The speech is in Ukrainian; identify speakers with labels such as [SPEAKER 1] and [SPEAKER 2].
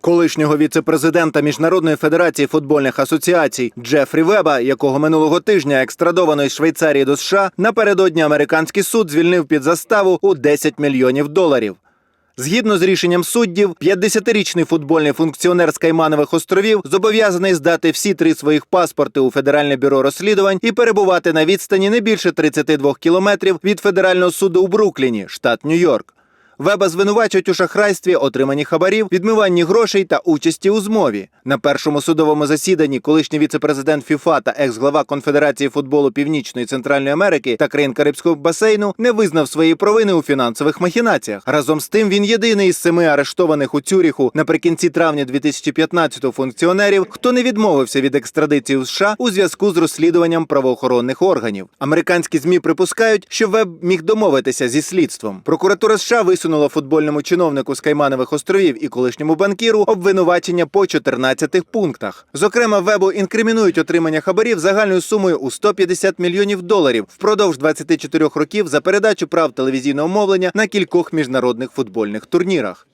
[SPEAKER 1] Колишнього віце-президента Міжнародної федерації футбольних асоціацій Джефрі Веба, якого минулого тижня екстрадовано із Швейцарії до США, напередодні американський суд звільнив під заставу у 10 мільйонів доларів. Згідно з рішенням суддів, 50-річний футбольний функціонер з Кайманових островів зобов'язаний здати всі три своїх паспорти у Федеральне бюро розслідувань і перебувати на відстані не більше 32 кілометрів від федерального суду у Брукліні, штат Нью-Йорк. Веба звинувачують у шахрайстві, отриманні хабарів, відмиванні грошей та участі у змові. На першому судовому засіданні колишній віце-президент ФІФА та екс-глава Конфедерації футболу Північної Центральної Америки та країн Карибського басейну не визнав своєї провини у фінансових махінаціях. Разом з тим він єдиний із семи арештованих у Цюріху наприкінці травня 2015-го функціонерів, хто не відмовився від екстрадиції у США у зв'язку з розслідуванням правоохоронних органів. Американські змі припускають, що Веб міг домовитися зі слідством. Прокуратура США висунула футбольному чиновнику з Кайманових островів і колишньому банкіру обвинувачення по 14 пунктах. Зокрема, Вебу інкримінують отримання хабарів загальною сумою у 150 мільйонів доларів впродовж 24 років за передачу прав телевізійного мовлення на кількох міжнародних футбольних турнірах.